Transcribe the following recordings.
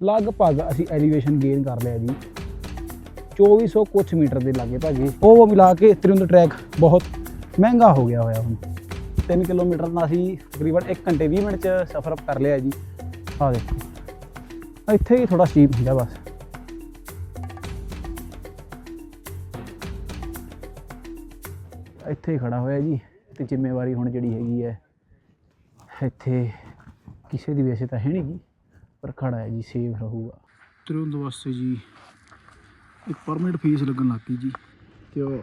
ਲਗਭਗ ਅਸੀਂ elevation gain ਕਰ ਲਿਆ ਜੀ। 2400 ਕੁਛ ਮੀਟਰ ਦੇ ਲਾਗੇ ਭਾਗੇ ਉਹ ਮਿਲਾ ਕੇ ਤ੍ਰਿਉਂਦ ਟਰੈਕ ਬਹੁਤ ਮਹਿੰਗਾ ਹੋ ਗਿਆ ਹੋਇਆ ਹੁਣ। 3 ਕਿਲੋਮੀਟਰ ਦਾ ਅਸੀਂ ਤਕਰੀਬਨ 1 ਘੰਟੇ 20 ਮਿੰਟ ਚ ਸਫ਼ਰ ਕਰ ਲਿਆ ਜੀ। ਆਹ ਦੇਖੋ। ਇੱਥੇ ਹੀ ਥੋੜਾ ਸਟੀਪ ਹੁੰਦਾ ਬਸ। ਇੱਥੇ ਹੀ ਖੜਾ ਹੋਇਆ ਜੀ। ਤੇ ਜ਼ਿੰਮੇਵਾਰੀ ਹੁਣ ਜਿਹੜੀ ਹੈਗੀ ਹੈ, ਇੱਥੇ ਕਿਸੇ ਦੀ ਵੈਸੇ ਤਾਂ ਹੈ ਨਹੀਂ ਗੀ ਪਰ ਖੜਾ ਹੈ ਜੀ ਸੇਵ ਰਹੂਗਾ। ਤੁਰੰਤ ਵਾਸਤੇ ਜੀ ਇੱਕ ਪਰਮਿਟ ਫੀਸ ਲੱਗਣ ਲੱਗ ਜੀ ਤੇ ਉਹ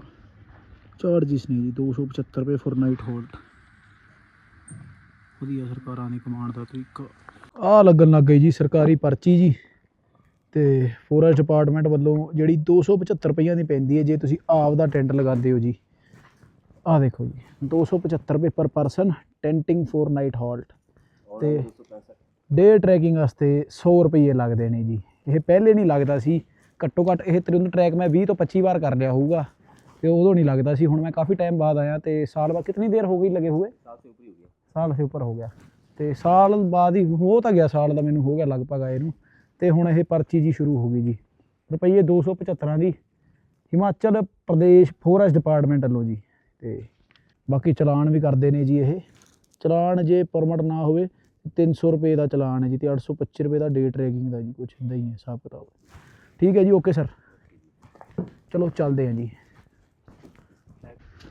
ਚਾਰਜਿਸ ਨੇ ਜੀ 275 ਰੁਪਏ ਫॉर ਨਾਈਟ ਹੋਲਡ ਵਧੀਆ ਸਰਕਾਰਾਂ ਨੇ ਕਮਾਉਣ ਦਾ ਤਰੀਕਾ। ਆ ਲੱਗਣ ਲੱਗ ਗਈ ਜੀ ਸਰਕਾਰੀ ਪਰਚੀ ਜੀ ਤੇ ਫੋਰੈਸਟ ਡਿਪਾਰਟਮੈਂਟ ਵੱਲੋਂ ਜਿਹੜੀ 275 ਰੁਪਈਆਂ ਦੀ ਪੈਂਦੀ ਹੈ ਜੇ ਤੁਸੀਂ ਆਪ ਦਾ ਟੈਂਟ ਲਗਾਉਂਦੇ ਹੋ ਜੀ। ਆ ਦੇਖੋ ਜੀ 275 ਰੁਪਏ per person tenting four night halt ਤੇ ਡੇ ਟਰੈਕਿੰਗ ਵਾਸਤੇ 100 ਰੁਪਏ ਲੱਗਦੇ ਨੇ ਜੀ। ਇਹ ਪਹਿਲੇ ਨਹੀਂ ਲੱਗਦਾ ਸੀ। ਘੱਟੋ ਘੱਟ ਇਹ ਤਰਿੰਦ ਟਰੈਕ ਮੈਂ 20 ਤੋਂ 25 ਵਾਰ ਕਰ ਲਿਆ ਹੋਊਗਾ। ਤੇ ਉਦੋਂ ਨਹੀਂ ਲੱਗਦਾ ਸੀ। ਹੁਣ ਮੈਂ ਕਾਫੀ ਟਾਈਮ ਬਾਅਦ ਆਇਆ ਤੇ ਸਾਲ ਬਾਅਦ ਕਿੰਨੀ ਦੇਰ ਹੋ ਗਈ ਲੱਗੇ ਹੋਏ? ਸਾਲ ਸੇ ਉੱਪਰ ਹੋ ਗਿਆ। ਤੇ ਸਾਲ ਬਾਅਦ ਹੀ ਹੋ ਤਾਂ ਗਿਆ ਸਾਲ ਦਾ ਮੈਨੂੰ ਹੋ ਗਿਆ ਲਗਭਗ ਆਏ ਨੂੰ। ਤੇ ਹੁਣ ਇਹ ਪਰਚੀ ਜੀ ਸ਼ੁਰੂ ਹੋ ਗਈ ਜੀ। ਰੁਪਈਏ 275 ਦੀ। ਹਿਮਾਚਲ ਪ੍ਰਦੇਸ਼ ਫੋਰੈਸਟ ਡਿਪਾਰਟਮੈਂਟ ਵੱਲੋਂ ਜੀ। ਤੇ ਬਾਕੀ ਚਲਾਨ ਵੀ ਕਰਦੇ ਨੇ ਜੀ ਇਹ। ਚਲਾਨ ਜੇ ਪਰਮਿਟ ਨਾ ਹੋਵੇ 300 ਰੁਪਏ ਦਾ ਚਲਾਨ ਹੈ ਜੀ ਤੇ 825 ਰੁਪਏ ਦਾ ਡੇ ਟਰੈਕਿੰਗ ਦਾ ਜੀ ਕੁਝ ਇਦਾਂ ਹੀ ਹੈ, ਹਿਸਾਬ ਕਿਤਾਬ। ਠੀਕ ਹੈ ਜੀ ਓਕੇ ਸਰ ਚਲੋ, ਚੱਲਦੇ ਹਾਂ ਜੀ।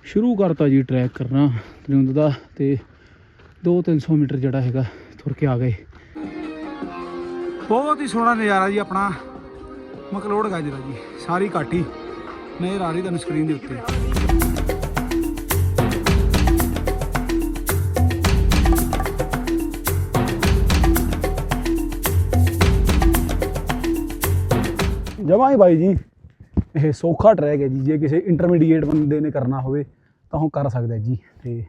ਸ਼ੁਰੂ ਕਰਤਾ ਜੀ ਟਰੈਕ ਕਰਨਾ ਤਰਿੰਦ ਦਾ ਤੇ 2-300 ਮੀਟਰ ਜਿਹੜਾ ਹੈਗਾ ਤੁਰ ਕੇ ਆ ਗਏ। ਬਹੁਤ ਹੀ ਸੋਹਣਾ ਨਜ਼ਾਰਾ ਜੀ ਆਪਣਾ। ਮਕਲੋੜ ਗਾਜਰਾ ਜੀ, ਸਾਰੀ ਘਾਟੀ ਨਜ਼ਰ ਆ ਰਹੀ ਤੁਹਾਨੂੰ ਸਕਰੀਨ ਦੇ ਉੱਤੇ। ਜਮਾਂ ਹੀ ਬਾਈ ਜੀ। ਇਹ ਸੌਖਾ ਟਰੈਕ ਹੈ ਜੀ, ਜੇ ਕਿਸੇ ਇੰਟਰਮੀਡੀਏਟ ਬੰਦੇ ਨੇ ਕਰਨਾ ਹੋਵੇ ਤਾਂ ਉਹ ਕਰ ਸਕਦਾ ਜੀ। ਤੇ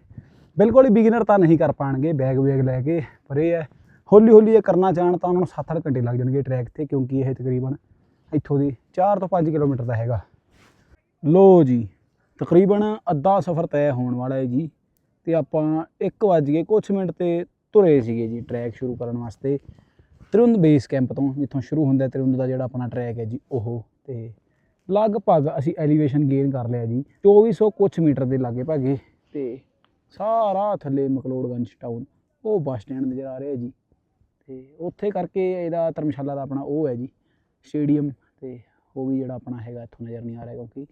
ਬਿਲਕੁਲ ਹੀ ਬਿਗਨਰ ਤਾਂ ਨਹੀਂ ਕਰ ਪਾਣਗੇ ਬੈਗ ਵੈਗ ਲੈ ਕੇ। ਪਰ ਇਹ ਹੈ ਹੌਲੀ ਹੌਲੀ ਇਹ ਕਰਨਾ ਚਾਹਣ ਤਾਂ ਉਹਨਾਂ ਨੂੰ 7-8 ਘੰਟੇ ਲੱਗ ਜਾਣਗੇ ਟਰੈਕ ਤੇ, ਕਿਉਂਕਿ ਇਹ ਤਕਰੀਬਨ ਇੱਥੋਂ ਦੀ 4 ਤੋਂ 5 ਕਿਲੋਮੀਟਰ ਦਾ ਹੈਗਾ। ਲੋ ਜੀ, ਤਕਰੀਬਨ ਅੱਧਾ ਸਫ਼ਰ ਤੈਅ ਹੋਣ ਵਾਲਾ ਹੈ ਜੀ। ਤੇ ਆਪਾਂ 1 ਵਜ ਕੇ ਕੁਝ ਮਿੰਟ ਤੇ ਤੁਰੇ ਸੀਗੇ ਜੀ ਟਰੈਕ ਸ਼ੁਰੂ ਕਰਨ ਵਾਸਤੇ। ਤ੍ਰਿੰਦ ਬੇਸ ਕੈਂਪ ਤੋਂ ਜਿੱਥੋਂ ਸ਼ੁਰੂ ਹੁੰਦਾ ਤਰਿੰਦ ਦਾ ਜਿਹੜਾ ਆਪਣਾ ਟਰੈਕ ਹੈ ਜੀ ਉਹ ਤੇ ਲਗਭਗ ਅਸੀਂ ਐਲੀਵੇਸ਼ਨ ਗੇਨ ਕਰ ਲਿਆ ਜੀ। 2400 ਕੁਛ ਮੀਟਰ ਦੇ ਲਾਗੇ ਭਾਗੇ ਤੇ ਸਾਰਾ ਥੱਲੇ ਮਕਲੋੜਗੰਜ ਟਾਊਨ ਉਹ ਬੱਸ ਸਟੈਂਡ ਨਜ਼ਰ ਆ ਰਿਹਾ ਜੀ। ਤੇ ਉੱਥੇ ਕਰਕੇ ਇਹਦਾ ਧਰਮਸ਼ਾਲਾ ਦਾ ਆਪਣਾ ਉਹ ਹੈ ਜੀ ਸਟੇਡੀਅਮ ਤੇ ਉਹ ਵੀ ਜਿਹੜਾ ਆਪਣਾ ਹੈਗਾ ਇੱਥੋਂ ਨਜ਼ਰ ਨਹੀਂ ਆ ਰਿਹਾ ਕਿਉਂਕਿ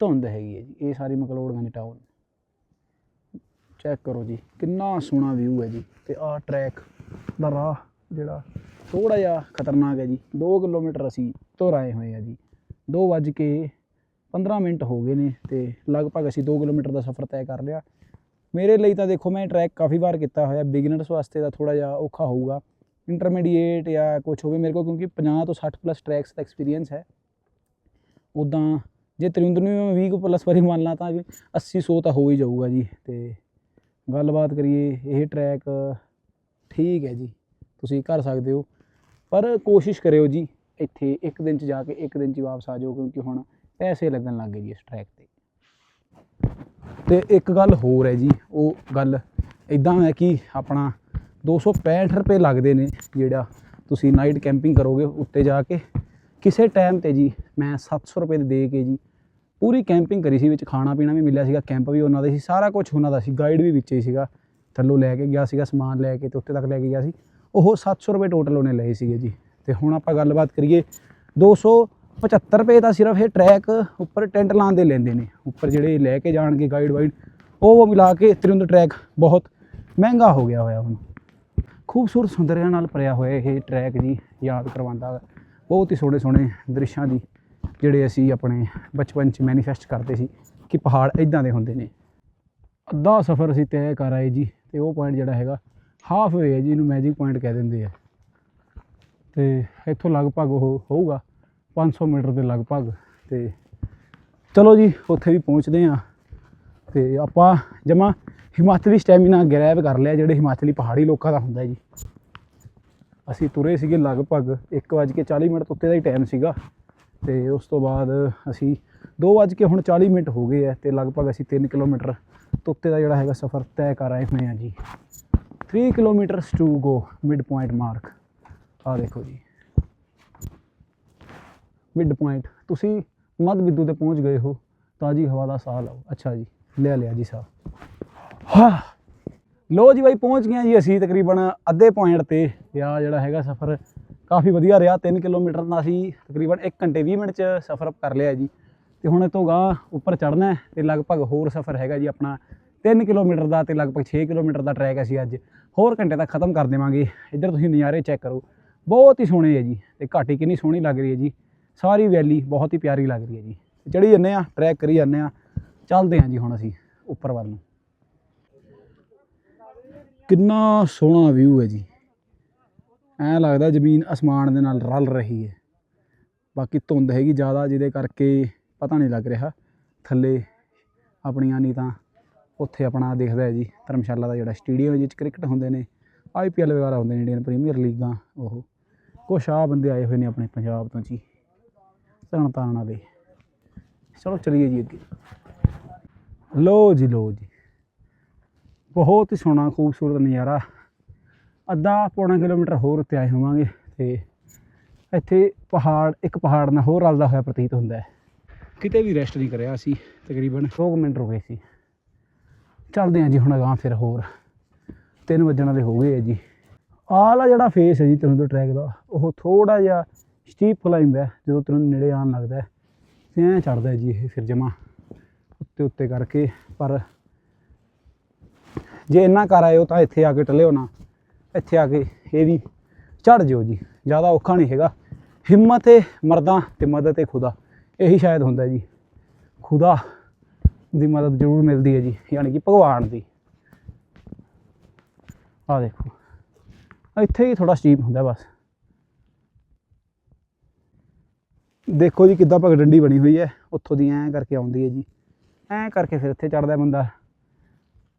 ਧੁੰਦ ਹੈਗੀ ਹੈ ਜੀ, ਇਹ ਸਾਰੀ ਮਕਲੋੜਗੰਜ ਟਾਊਨ ਚੈੱਕ ਕਰੋ ਜੀ, ਕਿੰਨਾ ਸੋਹਣਾ ਵਿਊ ਹੈ ਜੀ ਤੇ ਆਹ ਟਰੈਕ ਦਾ ਰਾਹ ਜਿਹੜਾ ਥੋੜਾ ਜਿਹਾ ਖਤਰਨਾਕ ਹੈ ਜੀ। 2 ਕਿਲੋਮੀਟਰ ਅਸੀਂ ਤੁਰ ਆਏ ਹੋਏ ਆ ਜੀ। 2 ਵੱਜ ਕੇ 15 ਮਿੰਟ ਹੋ ਗਏ ਨੇ ਤੇ ਲਗਭਗ ਅਸੀਂ 2 ਕਿਲੋਮੀਟਰ ਦਾ ਸਫ਼ਰ ਤੈਅ ਕਰ ਲਿਆ। ਮੇਰੇ ਲਈ ਤਾਂ ਦੇਖੋ ਮੈਂ ਟਰੈਕ ਕਾਫੀ ਵਾਰ ਕੀਤਾ ਹੋਇਆ। ਬਿਗਨਰਸ ਵਾਸਤੇ ਤਾਂ ਥੋੜਾ ਜਿਹਾ ਔਖਾ ਹੋਊਗਾ। ਇੰਟਰਮੀਡੀਏਟ ਜਾਂ ਕੁਝ ਹੋਵੇ ਮੇਰੇ ਕੋਲ, ਕਿਉਂਕਿ 50 ਤੋਂ 60 ਪਲੱਸ ਟਰੈਕਸ ਦਾ ਐਕਸਪੀਰੀਅੰਸ ਹੈ। ਉਦਾਂ ਜੇ ਤਰਿੰਦ ਨੂੰ ਵੀ ਮੈਂ 20 ਪਲੱਸ ਵਾਰੀ ਮੰਨ ਲਾਂ ਤਾਂ ਵੀ 80 100 ਤਾਂ ਹੋ ਹੀ ਜਾਊਗਾ ਜੀ। ਤੇ ਗੱਲਬਾਤ ਕਰੀਏ, ਇਹ ਟਰੈਕ ਠੀਕ ਹੈ ਜੀ। ਤੁਸੀਂ ਕਰ ਸਕਦੇ ਹੋ। ਪਰ ਕੋਸ਼ਿਸ਼ ਕਰਿਓ ਜੀ ਇੱਥੇ ਇੱਕ ਦਿਨ ਚ ਜਾ ਕੇ ਇੱਕ ਦਿਨ ਚ ਵਾਪਸ ਆ ਜਾਓ, ਕਿਉਂਕਿ ਹੁਣ ਪੈਸੇ ਲੱਗਣ ਲੱਗ ਗਏ ਜੀ ਇਸ ਟਰੈਕ ਤੇ। ਤੇ ਇੱਕ ਗੱਲ ਹੋਰ ਹੈ ਜੀ, ਉਹ ਗੱਲ ਇਦਾਂ ਹੈ ਕਿ ਆਪਣਾ 265 ਰੁਪਏ ਲੱਗਦੇ ਨੇ ਜਿਹੜਾ ਤੁਸੀਂ ਨਾਈਟ ਕੈਂਪਿੰਗ ਕਰੋਗੇ ਉੱਤੇ ਜਾ ਕੇ। ਕਿਸੇ ਟਾਈਮ ਤੇ ਜੀ ਮੈਂ 700 ਰੁਪਏ ਦੇ ਦੇ ਕੇ ਜੀ ਪੂਰੀ ਕੈਂਪਿੰਗ ਕਰੀ ਸੀ, ਵਿੱਚ ਖਾਣਾ ਪੀਣਾ ਵੀ ਮਿਲਿਆ ਸੀਗਾ ਕੈਂਪ ਵੀ ਉਹਨਾਂ ਦਾ ਸੀ, ਸਾਰਾ ਕੁਝ ਉਹਨਾਂ ਦਾ ਸੀ ਗਾਈਡ ਵੀ ਵਿੱਚ ਹੀ ਸੀਗਾ। ਥੱਲੋਂ ਲੈ ਕੇ ਗਿਆ ਸੀਗਾ, ਸਮਾਨ ਲੈ ਕੇ ਤੇ ਉੱਤੇ ਤੱਕ ਲੈ ਕੇ ਗਿਆ ਸੀ। ਉਹ 700 ਰੁਪਏ ਟੋਟਲ ਉਹਨੇ ਲਏ ਸੀਗੇ ਜੀ। ਤੇ ਹੁਣ ਆਪਾਂ ਗੱਲਬਾਤ ਕਰੀਏ 275 ਰੁਪਏ ਦਾ ਸਿਰਫ ਇਹ ਟਰੈਕ ਉੱਪਰ ਟੈਂਟ ਲਾਉਣ ਦੇ ਲੈਂਦੇ ਨੇ। ਉੱਪਰ ਜਿਹੜੇ ਲੈ ਕੇ ਜਾਣਗੇ ਗਾਈਡ ਵਾਈਡ ਉਹ ਮਿਲਾ ਕੇ ਤ੍ਰਿੰਦ ਟਰੈਕ ਬਹੁਤ ਮਹਿੰਗਾ ਹੋ ਗਿਆ ਹੋਇਆ ਹੁਣ। ਖੂਬਸੂਰਤ ਸੁੰਦਰਿਆਂ ਨਾਲ ਭਰਿਆ ਹੋਇਆ ਇਹ ਟਰੈਕ ਜੀ, ਯਾਦ ਕਰਵਾਉਂਦਾ ਬਹੁਤ ਹੀ ਸੋਹਣੇ ਸੋਹਣੇ ਦ੍ਰਿਸ਼ਾਂ ਦੀ ਜਿਹੜੇ ਅਸੀਂ ਆਪਣੇ ਬਚਪਨ 'ਚ ਮੈਨੀਫੈਸਟ ਕਰਦੇ ਸੀ ਕਿ ਪਹਾੜ ਇਦਾਂ ਦੇ ਹੁੰਦੇ ਨੇ। ਅੱਧਾ ਸਫ਼ਰ ਅਸੀਂ ਤੈਅ ਕਰ ਆਏ ਜੀ, ਤੇ ਉਹ ਪੁਆਇੰਟ ਜਿਹੜਾ ਹੈਗਾ ਹਾਫ ਵੇ ਹੈ ਜੀ, ਇਹਨੂੰ ਮੈਜਿਕ ਪੁਆਇੰਟ ਕਹਿ ਦਿੰਦੇ ਆ। ਤੇ ਇੱਥੋਂ ਲਗਭਗ ਉਹ ਹੋਊਗਾ 500 ਮੀਟਰ ਦੇ ਲਗਭਗ। ਤੇ ਚਲੋ ਜੀ, ਉੱਥੇ ਵੀ ਪਹੁੰਚਦੇ ਆ ਤੇ ਆਪਾਂ ਜਮਾ ਹਿਮਾਚਲੀ ਸਟੈਮਿਨਾ ਗ੍ਰੈਬ ਕਰ ਲਿਆ, ਜਿਹੜੇ ਹਿਮਾਚਲੀ ਪਹਾੜੀ ਲੋਕਾਂ ਦਾ ਹੁੰਦਾ ਜੀ। ਅਸੀਂ ਤੁਰੇ ਸੀਗੇ ਲਗਭਗ 1:40 ਮਿੰਟ ਤੋਂ ਉੱਤੇ ਦਾ ਹੀ ਟਾਈਮ ਸੀਗਾ। ਤੇ ਉਸ ਤੋਂ ਬਾਅਦ ਅਸੀਂ 2:00 ਹੁਣ 40 ਮਿੰਟ ਹੋ ਗਏ ਆ, ਤੇ ਲਗਭਗ ਅਸੀਂ 3 ਕਿਲੋਮੀਟਰ ਤੋਂ ਉੱਤੇ ਦਾ ਜਿਹੜਾ ਹੈਗਾ ਸਫ਼ਰ ਤੈਅ ਕਰ ਆਏ ਹੋਏ ਆ ਜੀ। 3 kilometres to go mid point mark ਆ ਦੇਖੋ ਜੀ। ਮਿਡ ਪੁਆਇੰਟ ਤੁਸੀਂ ਮੱਧ ਬਿੰਦੂ ਤੇ ਪਹੁੰਚ ਗਏ ਹੋ, ਤਾਜੀ ਹਵਾ ਦਾ ਸਾਹ ਲਓ। ਅੱਛਾ ਜੀ, ਲੈ ਲਿਆ ਜੀ ਸਾਹ। ਹਾਂ ਲੋ ਜੀ ਬਾਈ, ਪਹੁੰਚ ਗਏ ਜੀ ਅਸੀਂ ਤਕਰੀਬਨ ਅੱਧੇ ਪੁਆਇੰਟ ਤੇ। ਆ ਜਿਹੜਾ ਹੈਗਾ ਸਫ਼ਰ ਕਾਫੀ ਵਧੀਆ ਰਿਹਾ। 3 ਕਿਲੋਮੀਟਰ ਦਾ ਅਸੀਂ ਤਕਰੀਬਨ 1 ਘੰਟੇ 20 ਮਿੰਟ ਚ ਸਫ਼ਰ ਕਰ ਲਿਆ ਜੀ। ਤੇ ਹੁਣ ਇਹ ਤੋਂ ਉੱਪਰ ਚੜ੍ਹਨਾ ਹੈ ਤੇ ਲਗਭਗ ਹੋਰ ਸਫ਼ਰ ਹੈਗਾ ਜੀ ਆਪਣਾ 3 ਕਿਲੋਮੀਟਰ ਦਾ ਤੇ ਲਗਭਗ 6 ਕਿਲੋਮੀਟਰ ਦਾ ਟਰੈਕ ਅਸੀਂ ਅੱਜ। ਹੋਰ ਘੰਟੇ ਤੱਕ ਖਤਮ ਕਰ ਦੇਵਾਂਗੇ। ਇੱਧਰ ਤੁਸੀਂ ਨਜ਼ਾਰੇ ਚੈੱਕ ਕਰੋ। ਬਹੁਤ ਹੀ ਸੋਹਣੇ ਹੈ ਜੀ ਤੇ ਘਾਟੀ ਕਿੰਨੀ ਸੋਹਣੀ ਲੱਗ ਰਹੀ ਹੈ ਜੀ। ਸਾਰੀ ਵੈਲੀ ਬਹੁਤ ਹੀ ਪਿਆਰੀ ਲੱਗ ਰਹੀ ਹੈ ਜੀ। ਚੜੀ ਜੰਨੇ ਆ ਟਰੈਕ ਕਰੀ ਜਾਂਦੇ ਆ ਚੱਲਦੇ ਹਾਂ ਜੀ ਹੁਣ ਅਸੀਂ ਉੱਪਰ ਵੱਲ ਨੂੰ। ਕਿੰਨਾ ਸੋਹਣਾ ਵਿਊ ਹੈ ਜੀ। ਐਂ ਲੱਗਦਾ ਜ਼ਮੀਨ ਅਸਮਾਨ ਦੇ ਨਾਲ ਰਲ ਰਹੀ ਹੈ। ਬਾਕੀ ਧੁੰਦ ਹੈਗੀ ਜ਼ਿਆਦਾ ਜਿਹਦੇ ਕਰਕੇ ਪਤਾ ਨਹੀਂ ਲੱਗ ਰਿਹਾ। ਥੱਲੇ ਆਪਣੀਆਂ ਨਹੀਂ ਤਾਂ ਉੱਥੇ ਆਪਣਾ ਦੇਖਦਾ ਹੈ ਜੀ, ਧਰਮਸ਼ਾਲਾ ਦਾ ਜਿਹੜਾ ਸਟੇਡੀਅਮ ਜਿਸ ਕ੍ਰਿਕਟ ਹੁੰਦੇ ਨੇ ਆਈਪੀਐਲ ਵਗੈਰਾ ਹੁੰਦੇ ਨੇ ਇੰਡੀਅਨ ਪ੍ਰੀਮੀਅਰ ਲੀਗਾਂ, ਉਹ ਕੁਛ ਆ ਬੰਦੇ ਆਏ ਹੋਏ ਨੇ ਆਪਣੇ ਪੰਜਾਬ ਤੋਂ ਜੀ ਤਰਨ ਤਾਰਨ ਵਾਲੇ। ਚਲੋ ਚਲੀਏ ਜੀ ਅੱਗੇ। ਲੋ ਜੀ ਲੋ ਜੀ। ਬਹੁਤ ਹੀ ਸੋਹਣਾ, ਖੂਬਸੂਰਤ ਨਜ਼ਾਰਾ। ਅੱਧਾ ਪੌਣਾ ਕਿਲੋਮੀਟਰ ਹੋਰ ਉੱਤੇ ਆਏ ਹੋਵਾਂਗੇ ਤੇ ਇੱਥੇ ਪਹਾੜ, ਇੱਕ ਪਹਾੜ ਨਾਲ ਹੋਰ ਰਲਦਾ ਹੋਇਆ ਪ੍ਰਤੀਤ ਹੁੰਦਾ ਹੈ। ਕਿਤੇ ਵੀ ਰੈਸਟ ਨਹੀਂ ਕਰਿਆ ਅਸੀਂ, ਤਕਰੀਬਨ 2 ਮਿੰਟ ਰੁਕੇ ਸੀ। ਚੱਲਦੇ ਹਾਂ ਜੀ ਹੁਣ ਅਗਾਂਹ ਫਿਰ ਹੋਰ। 3 ਵਜਣ ਵਾਲੇ ਹੋ ਗਏ ਆ ਜੀ। ਆਲਾ ਜਿਹੜਾ ਫੇਸ ਹੈ ਜੀ ਤੈਨੂੰ ਟਰੈਕ ਦਾ, ਉਹ ਥੋੜਾ ਜਿਹਾ ਸਟੀਪ ਕਲਾਈਂਬ ਹੈ ਜਦੋਂ ਤੈਨੂੰ ਨੇੜੇ ਆਉਣ ਲੱਗਦਾ ਹੈ। ਤੇ ਐਂ ਚੜਦਾ ਜੀ ਇਹ ਫਿਰ ਜਮਾ ਉੱਤੇ ਉੱਤੇ ਕਰਕੇ, ਪਰ ਜੇ ਇੰਨਾ ਕਰ ਆਇਓ ਤਾਂ ਇੱਥੇ ਆ ਕੇ ਟਲਿਓ ਨਾ। ਇੱਥੇ ਆ ਕੇ ਇਹ ਵੀ ਚੜ ਜਿਓ ਜੀ। ਜ਼ਿਆਦਾ ਔਖਾ ਨਹੀਂ ਹੈਗਾ। ਹਿੰਮਤ ਹੈ ਮਰਦਾਂ ਤੇ ਮਦਦ ਹੈ ਖੁਦਾ। ਇਹੀ ਸ਼ਾਇਦ ਹੁੰਦਾ ਜੀ। ਖੁਦਾ ਦੀ ਮਦਦ ਜ਼ਰੂਰ ਮਿਲਦੀ ਹੈ ਜੀ, ਯਾਨੀ ਕਿ ਭਗਵਾਨ ਦੀ। ਆ ਦੇਖੋ, ਇੱਥੇ ਹੀ ਥੋੜਾ ਸਟੀਪ ਹੁੰਦਾ ਬਸ। ਦੇਖੋ ਜੀ ਕਿੱਦਾਂ ਭਗ ਡੰਡੀ ਬਣੀ ਹੋਈ ਹੈ, ਉੱਥੋਂ ਦੀ ਐਂ ਕਰਕੇ ਆਉਂਦੀ ਹੈ ਜੀ। ਐਂ ਕਰਕੇ ਫਿਰ ਇੱਥੇ ਚੜਦਾ ਬੰਦਾ,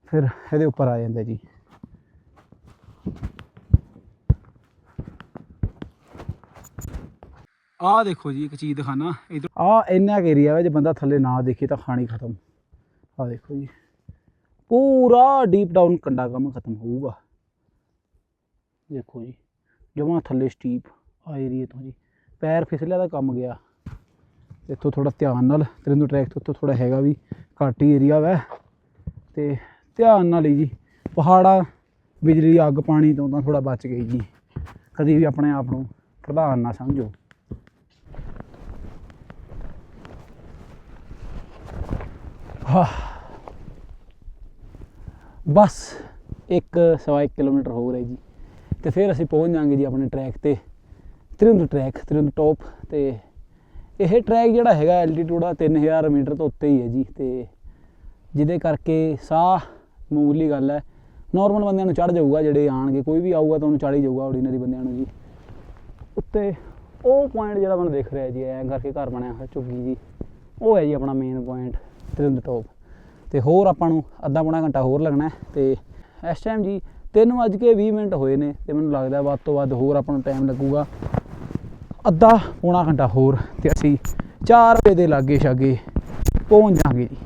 ਫਿਰ ਇਹਦੇ ਉੱਪਰ ਆ ਜਾਂਦਾ ਜੀ। ਆਹ ਦੇਖੋ ਜੀ ਇੱਕ ਚੀਜ਼ ਦਿਖਾਣਾ, ਇਧਰ ਆ ਇੰਨਾ ਕੁ ਏਰੀਆ ਵਾ, ਜੇ ਬੰਦਾ ਥੱਲੇ ਨਾ ਦੇਖੇ ਤਾਂ ਖਾਣੀ ਖਤਮ। ਆ ਦੇਖੋ ਜੀ। ਪੂਰਾ ਡੀਪ ਡਾਊਨ ਕੰਡਾ ਕੰਮ ਖਤਮ ਹੋਊਗਾ। ਦੇਖੋ ਜੀ, ਜਮਾਂ ਥੱਲੇ ਸਟੀਪ ਆ ਏਰੀਏ ਤੋਂ ਜੀ। ਪੈਰ ਫਿਸਲਿਆ ਦਾ ਕੰਮ ਗਿਆ। ਇੱਥੋਂ ਥੋੜਾ ਧਿਆਨ ਨਾਲ ਤਰਿੰਦੂ ਟਰੈਕ ਤੋਂ ਉੱਥੋਂ ਥੋੜਾ ਹੈਗਾ ਵੀ ਘੱਟ ਹੀ ਏਰੀਆ ਵੈ। ਤੇ ਧਿਆਨ ਨਾਲ ਹੀ ਜੀ, ਪਹਾੜਾਂ, ਬਿਜਲੀ, ਅੱਗ, ਪਾਣੀ ਤੋਂ ਤਾਂ ਥੋੜਾ ਬਚ ਗਈ ਜੀ। ਕਦੀ ਵੀ ਆਪਣੇ ਆਪ ਨੂੰ ਪ੍ਰਧਾਨ ਨਾ ਸਮਝੋ। ਬਸ ਇੱਕ ਸਵਾ ਇੱਕ ਕਿਲੋਮੀਟਰ ਹੋ ਰਿਹਾ ਜੀ। ਤੇ ਫਿਰ ਅਸੀਂ ਪਹੁੰਚ ਜਾਾਂਗੇ ਜੀ ਆਪਣੇ ਟਰੈਕ ਤੇ। ਤ੍ਰਿੰਦ ਟਰੈਕ ਤ੍ਰਿੰਦ ਟੌਪ ਤੇ ਇਹ ਟਰੈਕ ਜਿਹੜਾ ਹੈਗਾ ਐਲਟੀਟਿਊਡ ਆ 3000 ਮੀਟਰ ਤੋਂ ਉੱਤੇ ਹੀ ਹੈ ਜੀ। ਤੇ ਜਿਹਦੇ ਕਰਕੇ ਸਾਹ ਮਾਮੂਲੀ ਗੱਲ ਹੈ। ਨਾਰਮਲ ਬੰਦਿਆਂ ਨੂੰ ਚੜ ਜਾਊਗਾ ਜਿਹੜੇ ਆਣਗੇ ਕੋਈ ਵੀ ਆਊਗਾ ਤਾਂ ਉਹਨੂੰ ਚੜ ਹੀ ਜਾਊਗਾ ਆਰਡੀਨਰੀ ਬੰਦਿਆਂ ਨੂੰ ਜੀ। ਉੱਤੇ ਉਹ ਪੁਆਇੰਟ ਜਿਹੜਾ ਮੈਨੂੰ ਦਿਖ ਰਿਹਾ ਜੀ, ਐਂ ਕਰਕੇ ਘਰ ਬਣਿਆ ਹੋਇਆ ਝੁੱਗੀ ਜੀ। ਉਹ ਹੈ ਜੀ ਆਪਣਾ ਮੇਨ ਪੁਆਇੰਟ ਤ੍ਰਿੰਦ ਟੌਪ ਤੇ ਹੋਰ ਆਪਾਂ ਨੂੰ ਅੱਧਾ ਪੌਣਾ ਘੰਟਾ ਹੋਰ ਲੱਗਣਾ ਹੈ। ਤੇ ਇਸ ਟਾਈਮ ਜੀ 3 ਵੱਜ ਕੇ 20 ਮਿੰਟ ਹੋਏ ਨੇ ਤੇ ਮੈਨੂੰ ਲੱਗਦਾ ਵੱਧ ਤੋਂ ਵੱਧ ਹੋਰ ਆਪਾਂ ਨੂੰ ਟਾਈਮ ਲੱਗੂਗਾ। ਅੱਧਾ ਪੌਣਾ ਘੰਟਾ ਹੋਰ ਤੇ ਅਸੀਂ 4 ਵਜੇ ਦੇ ਲਾਗੇ ਛਾਗੇ ਪਹੁੰਚ ਜਾਾਂਗੇ ਜੀ।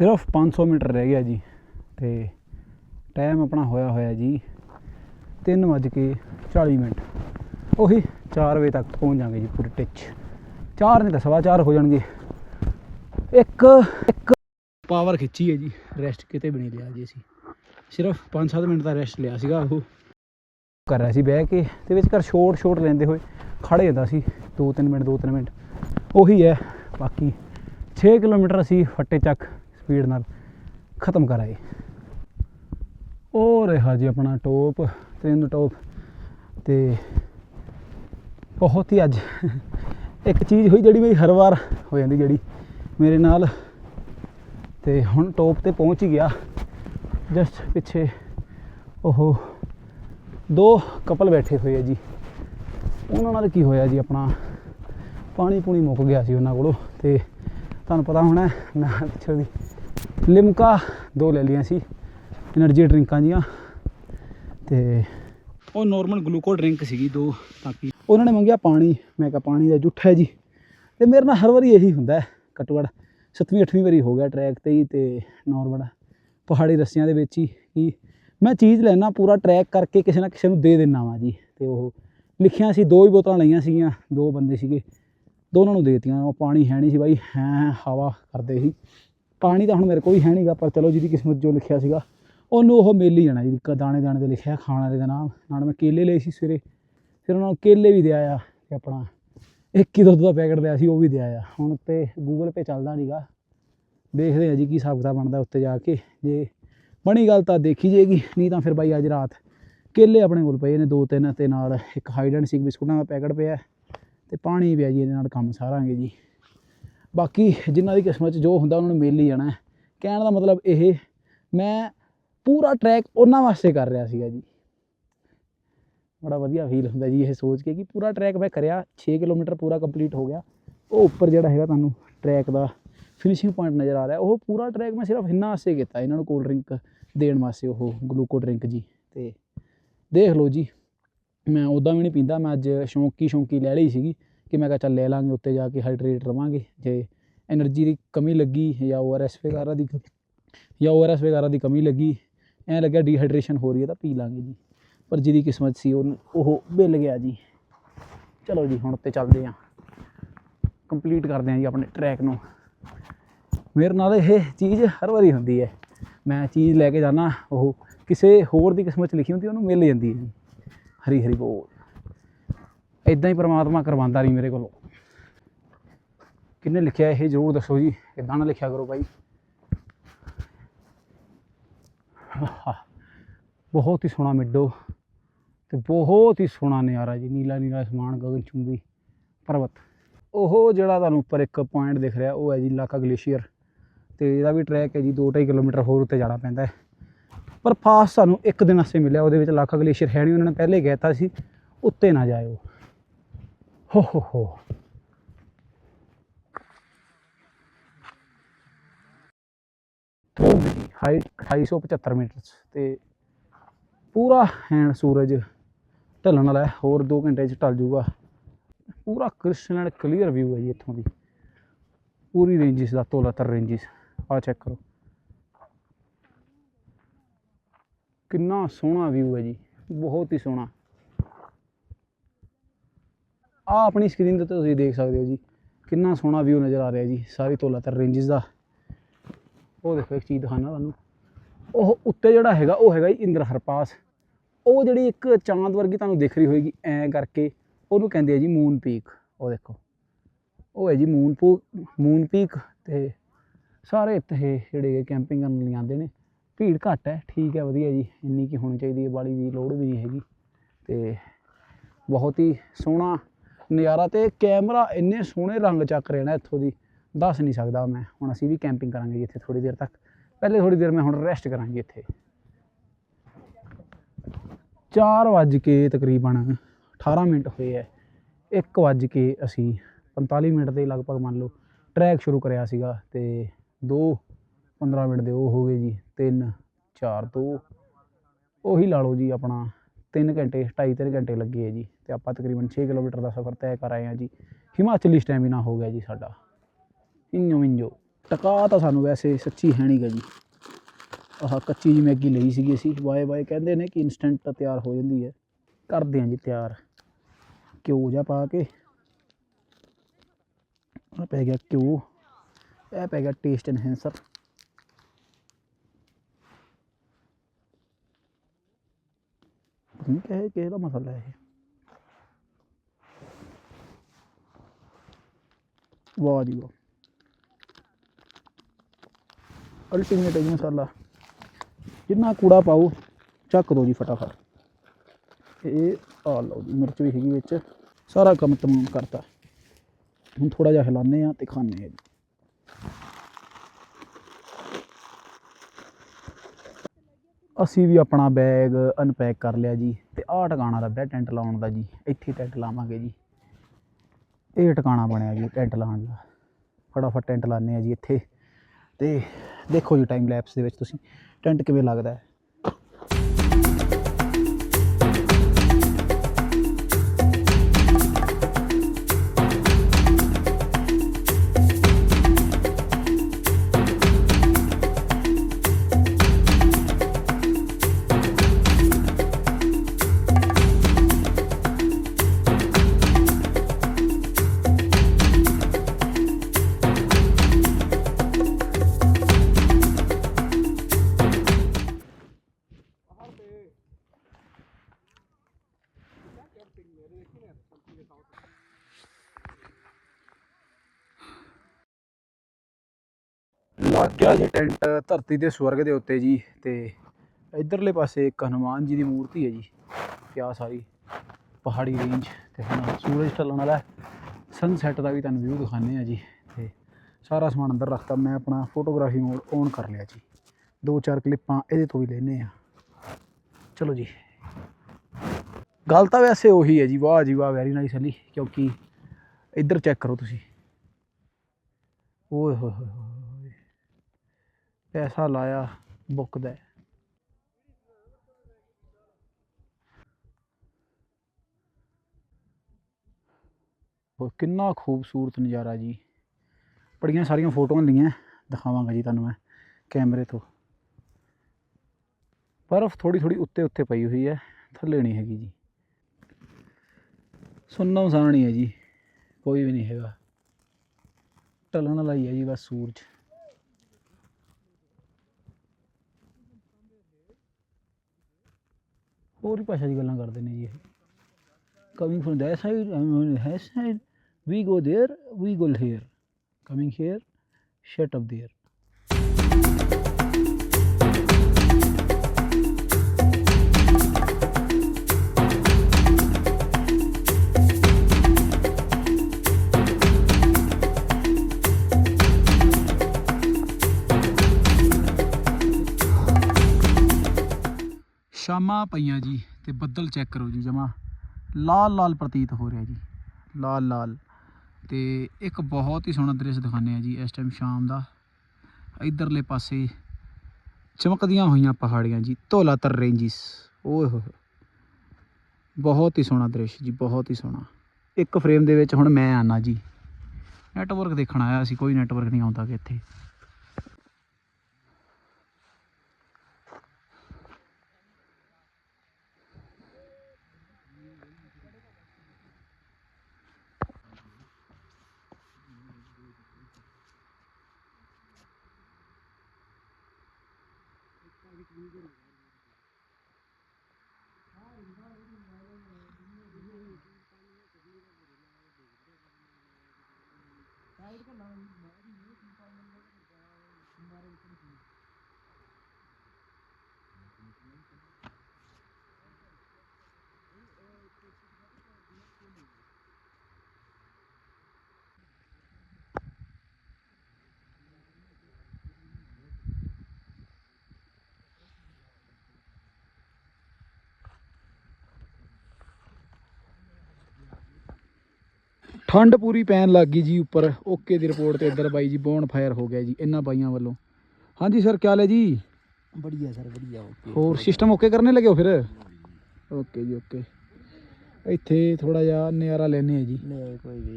ਸਿਰਫ 500 ਮੀਟਰ ਰਹਿ ਗਿਆ ਜੀ ਤੇ ਟਾਈਮ ਆਪਣਾ ਹੋਇਆ ਹੋਇਆ ਜੀ 3 ਵੱਜ ਕੇ 40 ਮਿੰਟ। ਉਹੀ 4 ਵਜੇ ਤੱਕ ਪਹੁੰਚ ਜਾਵਾਂਗੇ ਜੀ ਪੂਰੇ ਟਿਚ। 4 ਨਹੀਂ ਤਾਂ ਸਵਾ 4 ਹੋ ਜਾਣਗੇ। ਇੱਕ ਇੱਕ ਪਾਵਰ ਖਿੱਚੀ ਹੈ ਜੀ ਰੈਸਟ ਕਿਤੇ ਵੀ ਨਹੀਂ ਲਿਆ ਜੀ ਅਸੀਂ। ਸਿਰਫ 5-7 ਮਿੰਟ ਦਾ ਰੈਸਟ ਲਿਆ ਸੀਗਾ ਉਹ। ਕਰ ਰਿਹਾ ਸੀ ਬਹਿ ਕੇ, ਤੇ ਵਿੱਚ ਕਰ ਛੋਟ ਛੋਟ ਲੈਂਦੇ ਹੋਏ ਖੜੇ ਜਾਂਦਾ ਸੀ 2-3 ਮਿੰਟ 2-3 ਮਿੰਟ। ਉਹੀ ਹੈ, ਬਾਕੀ 6 ਕਿਲੋਮੀਟਰ ਅਸੀਂ ਫੱਟੇ ਚੱਕ ਸਪੀਡ ਨਾਲ ਖਤਮ ਕਰਾਏ। ਉਹ ਰਿਹਾ ਜੀ ਆਪਣਾ ਟੋਪ ਤਿੰਨ ਟੋਪ ਤੇ ਬਹੁਤ ਹੀ ਅੱਜ ਇੱਕ ਚੀਜ਼ ਹੋਈ ਜਿਹੜੀ ਮੇਰੀ ਹਰ ਵਾਰ ਹੋ ਜਾਂਦੀ ਜਿਹੜੀ ਮੇਰੇ ਨਾਲ ਤੇ ਹੁਣ ਟੋਪ ਤੇ ਪਹੁੰਚ ਹੀ ਗਿਆ। ਜਸਟ ਪਿੱਛੇ ਉਹ ਦੋ ਕਪਲ ਬੈਠੇ ਹੋਏ ਆ ਜੀ। ਉਹਨਾਂ ਨਾਲ ਕੀ ਹੋਇਆ ਜੀ ਆਪਣਾ? ਪਾਣੀ ਪੂਣੀ ਮੁੱਕ ਗਿਆ ਸੀ ਉਹਨਾਂ ਕੋਲੋਂ ਤੇ ਤੁਹਾਨੂੰ ਪਤਾ ਹੋਣਾ ਮੈਂ ਪਿੱਛੇ ਦੀ ਲਿਮਕਾ, ਦੋ ਲੈ ਲਈਆਂ ਸੀ એનર્ਜੀ ਡਰਿੰਕਾਂ ਜੀਆਂ ਤੇ ਉਹ ਨਾਰਮਲ ਗਲੂਕੋ ਡਰਿੰਕ ਸੀਗੀ ਦੋ, ਤਾਂ ਕਿ ਉਹਨਾਂ ਨੇ ਮੰਗਿਆ ਪਾਣੀ, ਮੈਂ ਕਿਹਾ ਪਾਣੀ ਦਾ ਜੁੱਠਾ ਜੀ। ਤੇ ਮੇਰੇ ਨਾਲ ਹਰ ਵਾਰੀ ਇਹੀ ਹੁੰਦਾ ਕਟਵੜ 7ਵੀਂ 8ਵੀਂ ਵਾਰੀ ਹੋ ਗਿਆ ਟਰੈਕ ਤੇ ਹੀ ਤੇ ਨਾਰਮਲ ਪਹਾੜੀ ਰਸਤਿਆਂ ਦੇ ਵਿੱਚ ਹੀ ਕਿ ਮੈਂ ਚੀਜ਼ ਲੈਣਾ ਪੂਰਾ ਟਰੈਕ ਕਰਕੇ ਕਿਸੇ ਨਾ ਕਿਸੇ ਨੂੰ ਦੇ ਦੇਣਾ ਵਾ ਜੀ। ਤੇ ਉਹ ਲਿਖਿਆ ਸੀ, ਦੋ ਹੀ ਬੋਤਲਾਂ ਲਈਆਂ ਸੀਗੀਆਂ, ਦੋ ਬੰਦੇ ਸੀਗੇ, ਦੋਨਾਂ ਨੂੰ ਦੇ ਦਿੱਤੀਆਂ, ਉਹ ਪਾਣੀ ਹੈ ਨਹੀਂ ਸੀ ਬਾਈ ਹੈ ਹਵਾ ਕਰਦੇ ਸੀ। ਪਾਣੀ ਤਾਂ ਹੁਣ ਮੇਰੇ ਕੋਲ ਹੀ ਹੈ ਨਹੀਂਗਾ, ਪਰ ਚਲੋ ਜਿਹਦੀ ਕਿਸਮਤ ਜੋ ਲਿਖਿਆ ਸੀਗਾ, ਉਹਨੂੰ ਉਹ ਮਿਲ ਹੀ ਜਾਣਾ ਜੀ ਕ- ਦਾਣੇ ਦਾਣੇ ਤੇ ਲਿਖਿਆ ਖਾਣ ਵਾਲੇ ਦਾ ਨਾਮ। ਨਾਲ ਮੈਂ ਕੇਲੇ ਲਏ ਸੀ ਸਵੇਰੇ, ਫਿਰ ਉਹਨਾਂ ਨੂੰ ਕੇਲੇ ਵੀ ਦਿਆ ਆ ਤੇ ਆਪਣਾ ਇੱਕ ਹੀ ਦੁੱਧ ਦਾ ਪੈਕਟ ਲਿਆ ਸੀ, ਉਹ ਵੀ ਦਿਆ ਆ ਹੁਣ ਤੇ ਗੂਗਲ ਪੇ ਚੱਲਦਾ ਨਹੀਂਗਾ। ਦੇਖਦੇ ਆ ਜੀ ਕੀ ਹਿਸਾਬ ਕਿਤਾਬ ਬਣਦਾ ਉੱਤੇ ਜਾ ਕੇ। ਜੇ ਬਣੀ ਗੱਲ ਤਾਂ ਦੇਖੀ ਜਾਏਗੀ, ਨਹੀਂ ਤਾਂ ਫਿਰ ਬਾਈ ਅੱਜ ਰਾਤ ਕੇਲੇ ਆਪਣੇ ਕੋਲ ਪਏ ਨੇ, ਦੋ ਤਿੰਨ ਤੇ ਨਾਲ ਇੱਕ ਹਾਈਡ ਐਂਡ ਸੀਕ ਬਿਸਕੁਟਾਂ ਦਾ ਪੈਕਟ ਪਿਆ ਤੇ ਪਾਣੀ ਪਿਆ ਜੀ ਇਹਦੇ ਨਾਲ ਕੰਮ ਸਾਰਾਂਗੇ ਜੀ। ਬਾਕੀ ਜਿਨ੍ਹਾਂ ਦੀ ਕਿਸਮਤ 'ਚ ਜੋ ਹੁੰਦਾ ਉਹਨਾਂ ਨੂੰ ਮਿਲ ਹੀ ਜਾਣਾ ਕਹਿਣ ਦਾ ਮਤਲਬ ਇਹ, ਮੈਂ ਪੂਰਾ ਟਰੈਕ ਉਹਨਾਂ ਵਾਸਤੇ ਕਰ ਰਿਹਾ ਸੀਗਾ ਜੀ। ਬੜਾ ਵਧੀਆ ਫੀਲ ਹੁੰਦਾ ਜੀ ਇਹ ਸੋਚ ਕੇ ਕਿ ਪੂਰਾ ਟਰੈਕ ਮੈਂ ਕਰਿਆ 6 ਕਿਲੋਮੀਟਰ ਪੂਰਾ ਕੰਪਲੀਟ ਹੋ ਗਿਆ। ਉਹ ਉੱਪਰ ਜਿਹੜਾ ਹੈਗਾ ਤੁਹਾਨੂੰ ਟਰੈਕ ਦਾ ਫਿਨਿਸ਼ਿੰਗ ਪੁਆਇੰਟ ਨਜ਼ਰ ਆ ਰਿਹਾ। ਉਹ ਪੂਰਾ ਟਰੈਕ ਮੈਂ ਸਿਰਫ ਇੰਨਾ ਵਾਸਤੇ ਕੀਤਾ, ਇਹਨਾਂ ਨੂੰ ਕੋਲਡ ਡਰਿੰਕ ਦੇਣ ਵਾਸਤੇ ਉਹ ਗਲੂਕੋ ਡਰਿੰਕ ਜੀ। ਤੇ ਦੇਖ ਲਓ ਜੀ, ਮੈਂ ਉੱਦਾਂ ਵੀ ਨਹੀਂ ਪੀਂਦਾ, ਮੈਂ ਅੱਜ ਸ਼ੌਂਕੀ ਸ਼ੌਂਕੀ ਲੈ ਲਈ ਸੀਗੀ। ਕਿ ਮੈਂ ਕਿਹਾ ਚੱਲ ਲੈ ਲਾਂਗੇ, ਉੱਤੇ ਜਾ ਕੇ ਹਾਈਡਰੇਟ ਰਵਾਂਗੇ। ਜੇ એનર્ਜੀ ਦੀ ਕਮੀ ਲੱਗੀ ਜਾਂ ਓਆਰਐਸ ਵਗੈਰਾ ਦੀ ਜਾਂ ਓਆਰਐਸ ਵਗੈਰਾ ਦੀ ਕਮੀ ਲੱਗੀ, ਐ ਲੱਗਿਆ ਡੀਹਾਈਡਰੇਸ਼ਨ ਹੋ ਰਹੀ ਹੈ ਤਾਂ ਪੀ ਲਾਂਗੇ ਜੀ। ਪਰ ਜਿਹਦੀ ਕਿਸਮਤ ਸੀ ਉਹ ਬਿੱਲ ਗਿਆ ਜੀ। ਚਲੋ ਜੀ, ਹੁਣ ਉੱਤੇ ਚੱਲਦੇ ਆਂ ਕੰਪਲੀਟ ਕਰਦੇ ਆਂ ਜੀ ਆਪਣੇ ਟਰੈਕ ਨੂੰ। ਮੇਰੇ ਨਾਲ ਇਹ ਚੀਜ਼ ਹਰ ਵਾਰੀ ਹੁੰਦੀ ਹੈ। ਮੈਂ ਚੀਜ਼ ਲੈ ਕੇ ਜਾਣਾ ਉਹ ਕਿਸੇ ਹੋਰ ਦੀ ਕਿਸਮਤ ਚ ਲਿਖੀ ਹੁੰਦੀ, ਉਹਨੂੰ ਮਿਲ ਜਾਂਦੀ ਹੈ ਜੀ। ਹਰੀ ਹਰੀ ਬੋਲ। ਇਦਾਂ ਹੀ ਪ੍ਰਮਾਤਮਾ ਕਰਵਾਉਂਦਾ ਨਹੀਂ ਮੇਰੇ ਕੋਲੋਂ। ਕਿੰਨੇ ਲਿਖਿਆ ਇਹ ਜ਼ਰੂਰ ਦੱਸੋ ਜੀ ਇਦਾਂ ਨਾ ਲਿਖਿਆ ਕਰੋ ਭਾਈ ਬਹੁਤ ਹੀ ਸੋਹਣਾ ਮਿੱਡੋ ਤੇ ਬਹੁਤ ਹੀ ਸੋਹਣਾ ਨਜ਼ਾਰਾ ਜੀ, ਨੀਲਾ ਨੀਲਾ ਅਸਮਾਨ, ਗਗਨ ਚੁੰਬੀ, ਪਰਬਤ। ਉਹ ਜਿਹੜਾ ਤੁਹਾਨੂੰ ਉੱਪਰ ਇੱਕ ਪੁਆਇੰਟ ਦਿਖ ਰਿਹਾ, ਉਹ ਹੈ ਜੀ ਲਾਕਾ ਗਲੇਸ਼ੀਅਰ। ਤੇ ਇਹਦਾ ਵੀ ਟਰੈਕ ਹੈ ਜੀ 2.5 ਕਿਲੋਮੀਟਰ ਹੋਰ ਉੱਤੇ ਜਾਣਾ ਪੈਂਦਾ ਹੈ। ਪਰ ਫਾਸਟ ਸਾਨੂੰ ਇੱਕ ਦਿਨ ਵਾਸਤੇ ਮਿਲਿਆ, ਉਹਦੇ ਵਿੱਚ ਲਾਕਾ ਗਲੇਸ਼ੀਅਰ ਹੈ ਨਹੀਂ, ਉਹਨਾਂ ਨੇ ਪਹਿਲੇ ਕਹਿਤਾ ਸੀ, ਉੱਤੇ ਨਾ ਜਾਇਓ। ਹੋ ਹੋ ਹੋ ਹਾਈਟ 2875 ਮੀਟਰ 'ਚ ਤੇ ਪੂਰਾ ਹੈਂਡ ਸੂਰਜ ਢਲਣ ਵਾਲਾ ਹੈ, ਹੋਰ 2 ਘੰਟੇ 'ਚ ਢਲ ਜਾਊਗਾ। ਪੂਰਾ ਕ੍ਰਿਸਟਲ ਐਂਡ ਕਲੀਅਰ ਵਿਊ ਹੈ ਜੀ ਇੱਥੋਂ ਦੀ। ਪੂਰੀ ਰੇਂਜਸ ਦਾ ਤੋਲਾਤਰ ਰੇਂਜਸ ਆ ਚੈੱਕ ਕਰੋ। ਕਿੰਨਾ ਸੋਹਣਾ ਵਿਊ ਹੈ ਜੀ, ਬਹੁਤ ਹੀ ਸੋਹਣਾ। ਆ ਆਪਣੀ ਸਕਰੀਨ ਤੇ ਤੁਸੀਂ ਦੇਖ ਸਕਦੇ ਹੋ ਜੀ। ਕਿੰਨਾ ਸੋਹਣਾ ਵਿਊ ਨਜ਼ਰ ਆ ਰਿਹਾ ਜੀ, ਸਾਰੀ ਤੋਲਾਤਰ ਰੇਂਜਸ ਦਾ। ਉਹ ਦੇਖੋ ਇੱਕ ਚੀਜ਼ ਦਿਖਾਣਾ ਤੁਹਾਨੂੰ। ਉਹ ਉੱਤੇ ਜਿਹੜਾ ਹੈਗਾ, ਉਹ ਹੈਗਾ ਜੀ ਇੰਦਰ ਹਰਪਾਸ। ਉਹ ਜਿਹੜੀ ਇੱਕ ਚਾਂਦ ਵਰਗੀ ਤੁਹਾਨੂੰ ਦਿਖ ਰਹੀ ਹੋਏਗੀ, ਐਂ ਕਰਕੇ। ਉਹਨੂੰ ਕਹਿੰਦੇ ਆ ਜੀ ਮੂਨ ਪੀਕ ਉਹ ਦੇਖੋ। ਉਹ ਹੈ ਜੀ ਮੂਨ ਪੂ ਮੂਨ ਪੀਕ ਤੇ ਸਾਰੇ ਇੱਥੇ ਜਿਹੜੇ ਕੈਂਪਿੰਗ ਕਰਨ ਲਈ ਆਉਂਦੇ ਨੇ। ਭੀੜ ਘੱਟ ਹੈ, ਠੀਕ ਹੈ, ਵਧੀਆ ਜੀ। ਇੰਨੀ ਕੀ ਹੋਣੀ ਚਾਹੀਦੀ ਹੈ, ਬਾਲੀ ਦੀ ਲੋੜ ਵੀ ਨਹੀਂ ਹੈਗੀ। ਤੇ ਬਹੁਤ ਹੀ ਸੋਹਣਾ ਨਜ਼ਾਰਾ ਤੇ ਕੈਮਰਾ ਇੰਨੇ ਸੋਹਣੇ ਰੰਗ ਚੱਕ ਰਿਹਾ ਨਾ ਇੱਥੋਂ ਦੀ। ਦੱਸ ਨਹੀਂ ਸਕਦਾ ਮੈਂ। ਹੁਣ ਅਸੀਂ ਵੀ ਕੈਂਪਿੰਗ ਕਰਾਂਗੇ ਜੀ ਇੱਥੇ ਥੋੜੀ ਦੇਰ ਤੱਕ। ਪਹਿਲੇ ਥੋੜੀ ਦੇਰ ਮੈਂ ਹੁਣ ਰੈਸਟ ਕਰਾਂਗੀ ਇੱਥੇ। 4 ਵੱਜ ਕੇ ਤਕਰੀਬਨ 18 ਮਿੰਟ ਹੋਏ ਐ। 1 ਵੱਜ ਕੇ ਅਸੀਂ 45 ਮਿੰਟ ਦੇ ਲਗਭਗ ਮੰਨ ਲਓ ਟਰੈਕ ਸ਼ੁਰੂ ਕਰਿਆ ਸੀਗਾ ਤੇ 2 15 ਮਿੰਟ ਦੇ ਉਹ ਹੋ ਗਏ ਜੀ। 3 4 2 ਉਹੀ ਲਾ ਲਓ ਜੀ ਆਪਣਾ 3 ਘੰਟੇ 2.5 3 ਘੰਟੇ ਲੱਗੇ ਹੈ ਜੀ। ਤੇ ਆਪਾਂ ਤਕਰੀਬਨ 6 ਕਿਲੋਮੀਟਰ ਦਾ ਸਫ਼ਰ ਤੈਅ ਕਰ ਆਏ ਹਾਂ ਜੀ। ਹਿਮਾਚਲੀ ਸਟੈਮਿਨਾ ਹੋ ਗਿਆ ਜੀ ਸਾਡਾ। ਇੰਜੋ ਮਿੰਜੋ ਟਕਾ ਤਾਂ ਸਾਨੂੰ ਵੈਸੇ ਸੱਚੀ ਹੈ ਨਹੀਂ ਗਾ ਜੀ। ਆਹ ਕੱਚੀ ਜੀ ਮੈਗੀ ਲਈ ਸੀਗੀ ਅਸੀਂ। ਬਾਏ ਬਾਏ ਕਹਿੰਦੇ ਨੇ ਕਿ ਇਨਸਟੈਂਟ ਤਿਆਰ ਹੋ ਜਾਂਦੀ ਹੈ। ਕਰਦੇ ਹਾਂ ਜੀ ਤਿਆਰ। ਘਿਓ ਜਿਹਾ ਪਾ ਕੇ। ਆ ਪੈ ਗਿਆ ਘਿਓ। ਇਹ ਪੈ ਗਿਆ ਟੇਸਟ ਐਨਹੈਂਸਰ ਨਹੀਂ ਕਹੇ ਕਿਹਦਾ ਮਸਾਲਾ ਹੈ ਵਾਹ ਜੀ ਵਾਹ ਅਲਟੀਮੇਟ ਹੈ ਜੀ ਮਸਾਲਾ। ਜਿੰਨਾ ਕੂੜਾ ਪਾਓ, ਚੱਕ ਦੋ ਜੀ ਫਟਾਫਟ। ਇਹ ਆ ਲਓ ਜੀ, ਮਿਰਚ ਵੀ ਹੈਗੀ ਵਿੱਚ। ਸਾਰਾ ਕੰਮ ਤਮਾਮ ਕਰਤਾ। ਹੁਣ ਥੋੜਾ ਜਿਹਾ ਹਿਲਾਉਂਦੇ ਆ ਤੇ ਖਾਂਦੇ ਆ ਜੀ। ਅਸੀਂ ਵੀ ਆਪਣਾ ਬੈਗ ਅਨਪੈਕ ਕਰ ਲਿਆ ਜੀ ਤੇ ਆਹ ਟਿਕਾਣਾ ਲੱਭਿਆ ਟੈਂਟ ਲਾਉਣ ਦਾ ਜੀ। ਇੱਥੇ ਟੈਂਟ ਲਾਵਾਂਗੇ ਜੀ। ਇਹ ਟਿਕਾਣਾ ਬਣਿਆ ਜੀ ਟੈਂਟ ਲਾਉਣ ਦਾ। ਫਟਾਫਟ ਟੈਂਟ ਲਾਉਂਦੇ ਆ ਜੀ ਇੱਥੇ। ਤੇ ਦੇਖੋ ਜੀ ਟਾਈਮ ਲੈਪਸ ਦੇ ਵਿੱਚ ਤੁਸੀਂ। ਟੈਂਟ ਕਿਵੇਂ ਲੱਗਦਾ ਹੈ? ਲੱਗ ਗਿਆ ਜੀ। ਟੈਂਟ ਧਰਤੀ ਦੇ ਸਵਰਗ ਦੇ ਉੱਤੇ ਜੀ ਤੇ ਇਧਰਲੇ ਪਾਸੇ ਇੱਕ ਹਨੂਮਾਨ ਜੀ ਦੀ ਮੂਰਤੀ ਹੈ ਜੀ। ਕਿਆ ਸਾਰੀ ਪਹਾੜੀ ਰੇਂਜ ਤੇ ਹੁਣ ਸੂਰਜ ਢਲਣ ਵਾਲਾ ਸਨਸੈਟ ਦਾ ਵੀ ਤੁਹਾਨੂੰ ਵਿਊ ਦਿਖਾਣੇ ਆ ਜੀ। ਤੇ ਸਾਰਾ ਸਮਾਨ ਅੰਦਰ ਰੱਖਤਾ, ਮੈਂ ਆਪਣਾ ਫੋਟੋਗ੍ਰਾਫੀ ਮੋਡ ਔਨ ਕਰ ਲਿਆ ਜੀ। ਦੋ ਚਾਰ ਕਲਿੱਪਾਂ ਇਹਦੇ ਤੋਂ ਵੀ ਲੈਨੇ ਆ ਚਲੋ ਜੀ। ਗੱਲ ਤਾਂ ਵੈਸੇ ਉਹੀ ਹੈ ਜੀ, ਵਾਹ ਜੀ ਵਾਹ ਵੈਰੀ ਨਾਈਸ ਅਲੀ ਕਿਉਂਕਿ ਇੱਧਰ ਚੈੱਕ ਕਰੋ ਤੁਸੀਂ। ਓਏ ਹੋਏ ਹੋਏ ਹੋਏ। ਪੈਸਾ ਲਾਇਆ ਬੁੱਕਦਾ ਉਹ ਕਿੰਨਾ ਖੂਬਸੂਰਤ ਨਜ਼ਾਰਾ ਜੀ। ਬੜੀਆਂ ਸਾਰੀਆਂ ਫੋਟੋਆਂ ਲਈਆਂ ਦਿਖਾਵਾਂਗਾ ਜੀ ਤੁਹਾਨੂੰ ਮੈਂ ਕੈਮਰੇ ਤੋਂ। ਬਰਫ਼ ਥੋੜੀ ਥੋੜੀ ਉੱਤੇ ਉੱਤੇ ਪਈ ਹੋਈ ਹੈ, ਥੱਲੇ ਨਹੀਂ ਹੈਗੀ ਜੀ। ਸੁਣਨਾ ਮਸਾਨ ਨਹੀਂ ਹੈ ਜੀ, ਕੋਈ ਵੀ ਨਹੀਂ ਹੈਗਾ। ਢਲਣ ਵਾਲਾ ਹੀ ਹੈ ਜੀ ਬਸ ਸੂਰਜ। ਹੋਰ ਭਾਸ਼ਾ ਦੀ ਗੱਲਾਂ ਕਰਦੇ ਨੇ ਜੀ ਇਹ ਕਮਿੰਗ ਫਰਮ ਦੈਟ ਸਾਈਡ ਹੈ side we go there we go here coming here shut up there ਸ਼ਾਮਾਂ ਪਈਆਂ ਜੀ ਤੇ ਬੱਦਲ ਚੈੱਕ ਕਰੋ ਜੀ ਜਮਾ। ਲਾਲ ਲਾਲ ਪ੍ਰਤੀਤ ਹੋ ਰਿਹਾ ਜੀ। ਲਾਲ ਲਾਲ। ਤੇ ਇੱਕ ਬਹੁਤ ਹੀ ਸੋਹਣਾ ਦ੍ਰਿਸ਼ ਦਿਖਾਉਂਦੇ ਆ ਜੀ ਇਸ ਟਾਈਮ ਸ਼ਾਮ ਦਾ। ਇਧਰਲੇ ਪਾਸੇ ਚਮਕਦੀਆਂ ਹੋਈਆਂ ਪਹਾੜੀਆਂ ਜੀ ਧੌਲਾਤਰ ਰੇਂਜਿਸ ਓਏ ਹੋਏ ਬਹੁਤ ਹੀ ਸੋਹਣਾ ਦ੍ਰਿਸ਼ ਜੀ, ਬਹੁਤ ਹੀ ਸੋਹਣਾ। ਇੱਕ ਫਰੇਮ ਦੇ ਵਿੱਚ ਹੁਣ ਮੈਂ ਆਨਾ ਜੀ। ਨੈਟਵਰਕ ਦੇਖਣ ਆਇਆ ਸੀ, ਕੋਈ ਨੈਟਵਰਕ ਨਹੀਂ ਆਉਂਦਾ ਕਿ ਇੱਥੇ। ਠੰਡ ਪੂਰੀ ਪੈਣ ਲੱਗ ਗਈ ਜੀ ਉੱਪਰ। ਓਕੇ ਦੀ ਰਿਪੋਰਟ ਤੇ ਇੱਧਰ ਬਾਈ ਜੀ ਬੋਨ ਫਾਇਰ ਹੋ ਗਿਆ ਜੀ ਇਹਨਾਂ ਬਾਈਆਂ ਵੱਲੋਂ। ਹਾਂਜੀ ਸਰ ਕੀ ਹਾਲ ਹੈ ਜੀ बढ़िया सर बढ़िया ओके ਹੋਰ ਸਿਸਟਮ ਓਕੇ ਕਰਨੇ ਲੱਗੇ ਹੋ ਫਿਰ ਓਕੇ ਜੀ ਓਕੇ ਇੱਥੇ ਥੋੜਾ ਜਿਹਾ ਨਜ਼ਾਰਾ ਲੈਨੇ ਆ ਜੀ नहीं कोई भी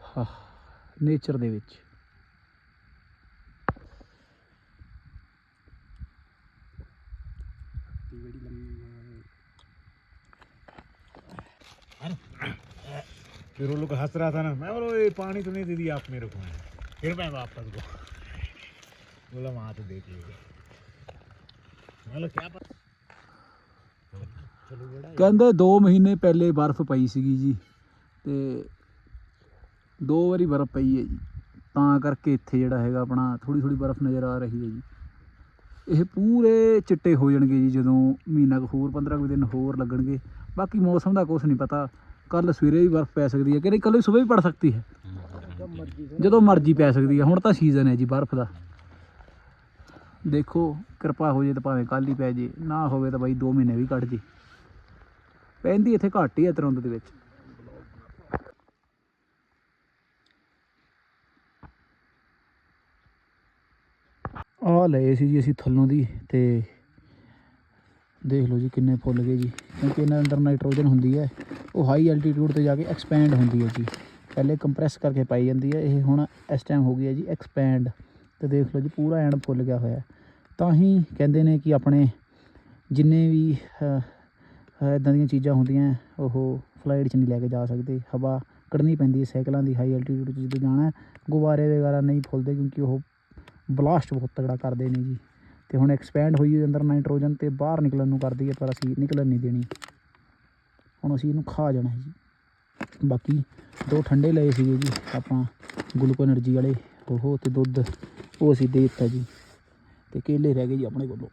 ਹਾਂ ਨੇਚਰ ਦੇ ਵਿੱਚ बड़ी लंबी फिर वो लोग हंस रहा था ना मैं बोलो ये पानी तो नहीं दे दिया आप मेरे को फिर मैं वापस गो बोला वहाँ तो देख लीजिए मैं बोला क्या पता चलो बड़ा ਕਹਿੰਦੇ 2 ਮਹੀਨੇ ਪਹਿਲੇ ਬਰਫ਼ ਪਈ ਸੀਗੀ ਜੀ ਤੇ ਦੋ ਵਾਰੀ ਬਰਫ਼ ਪਈ ਹੈ ਜੀ ਤਾਂ ਕਰਕੇ ਇੱਥੇ ਜਿਹੜਾ ਹੈਗਾ ਆਪਣਾ ਥੋੜੀ ਥੋੜੀ ਬਰਫ਼ ਨਜ਼ਰ ਆ ਰਹੀ ਹੈ ਜੀ ਇਹ ਪੂਰੇ ਚਿੱਟੇ ਹੋ ਜਾਣਗੇ ਜੀ ਜਦੋਂ ਮਹੀਨਾ ਕੁ ਹੋਰ 15 ਕੁ ਦਿਨ ਹੋਰ ਲੱਗਣਗੇ ਬਾਕੀ ਮੌਸਮ ਦਾ ਕੁਝ ਨਹੀਂ ਪਤਾ ਕੱਲ ਸਵੇਰੇ ਵੀ ਬਰਫ਼ ਪੈ ਸਕਦੀ ਹੈ ਕਿ ਨਹੀਂ ਕੱਲ ਸਵੇਰੇ ਵੀ ਪੜ ਸਕਦੀ ਹੈ जब मर्जी ਜਦੋਂ ਮਰਜ਼ੀ ਪੈ ਸਕਦੀ ਹੈ ਹੁਣ ਤਾਂ ਸੀਜ਼ਨ ਹੈ ਜੀ ਬਰਫ਼ ਦਾ ਦੇਖੋ, ਕਿਰਪਾ ਹੋ ਜੇ ਤਾਂ ਭਾਵੇਂ ਕੱਲ ਹੀ ਪੈ ਜੇ, ਨਾ ਹੋਵੇ ਤਾਂ ਬਾਈ 2 ਮਹੀਨੇ ਵੀ ਕੱਢ ਜੇ। ਪੈਂਦੀ ਇੱਥੇ ਘੱਟ ਹੀ ਆ ਤਰੁੰਦ ਦੇ ਵਿੱਚ। ਆ ਲਏ ਸੀ ਜੀ ਅਸੀਂ ਥੱਲੋਂ ਦੀ ਤੇ ਦੇਖ ਲਓ ਜੀ ਕਿੰਨੇ ਫੁੱਲ ਗਏ ਜੀ। ਕਿਉਂਕਿ ਇਹਨਾਂ ਅੰਦਰ ਨਾਈਟ੍ਰੋਜਨ ਹੁੰਦੀ ਹੈ, ਉਹ ਹਾਈ ਐਲਟੀਟਿਊਡ ਤੇ ਜਾ ਕੇ ਐਕਸਪੈਂਡ ਹੁੰਦੀ ਹੈ ਜੀ। ਪਹਿਲੇ ਕੰਪਰੈਸ ਕਰਕੇ ਪਾਈ ਜਾਂਦੀ ਹੈ, ਇਹ ਹੁਣ ਇਸ ਟਾਈਮ ਹੋ ਗਈ ਹੈ ਜੀ ਐਕਸਪੈਂਡ ਤੇ ਦੇਖ ਲਓ ਜੀ, ਪੂਰਾ ਐਂਡ ਫੁੱਲ ਗਿਆ ਹੋਇਆ। ਤਾਂ ਹੀ ਕਹਿੰਦੇ ਨੇ ਕਿ ਆਪਣੇ ਜਿੰਨੇ ਵੀ ਇਦਾਂ ਦੀਆਂ ਚੀਜ਼ਾਂ ਹੁੰਦੀਆਂ, ਉਹ ਫਲਾਈਟ 'ਚ ਨਹੀਂ ਲੈ ਕੇ ਜਾ ਸਕਦੇ। ਹਵਾ ਕੱਢਣੀ ਪੈਂਦੀ ਹੈ ਸਾਈਕਲਾਂ ਦੀ ਹਾਈ ਐਲਟੀਟਿਊਡ 'ਚ ਜਦੋਂ ਜਾਣਾ ਗੁਬਾਰੇ ਵਗੈਰਾ ਨਹੀਂ ਫੁੱਲਦੇ ਕਿਉਂਕਿ ਉਹ ਬਲਾਸਟ ਬਹੁਤ ਤਗੜਾ ਕਰਦੇ ਨੇ ਜੀ। ਤੇ ਹੁਣ ਐਕਸਪੈਂਡ ਹੋਈ ਹੋਈ ਅੰਦਰ ਨਾਈਟ੍ਰੋਜਨ ਤੇ ਬਾਹਰ ਨਿਕਲਣ ਨੂੰ ਕਰਦੀ ਹੈ, ਪਰ ਅਸੀਂ ਨਿਕਲਣ ਨਹੀਂ ਦੇਣੀ। ਹੁਣ ਅਸੀਂ ਇਹਨੂੰ ਖਾ ਜਾਣਾ ਜੀ। ਬਾਕੀ ਦੋ ਠੰਡੇ ਲਏ ਸੀਗੇ ਜੀ ਆਪਾਂ ਗਲੂਕੋ એનર્ਜੀ ਵਾਲੇ। ਉਹ ਤੇ ਦੁੱਧ ਉਹ ਅਸੀਂ ਦੇ ਦਿੱਤਾ ਜੀ। ਤੇ ਕੇਲੇ ਰਹਿ ਗਏ ਜੀ ਆਪਣੇ ਕੋਲੋਂ।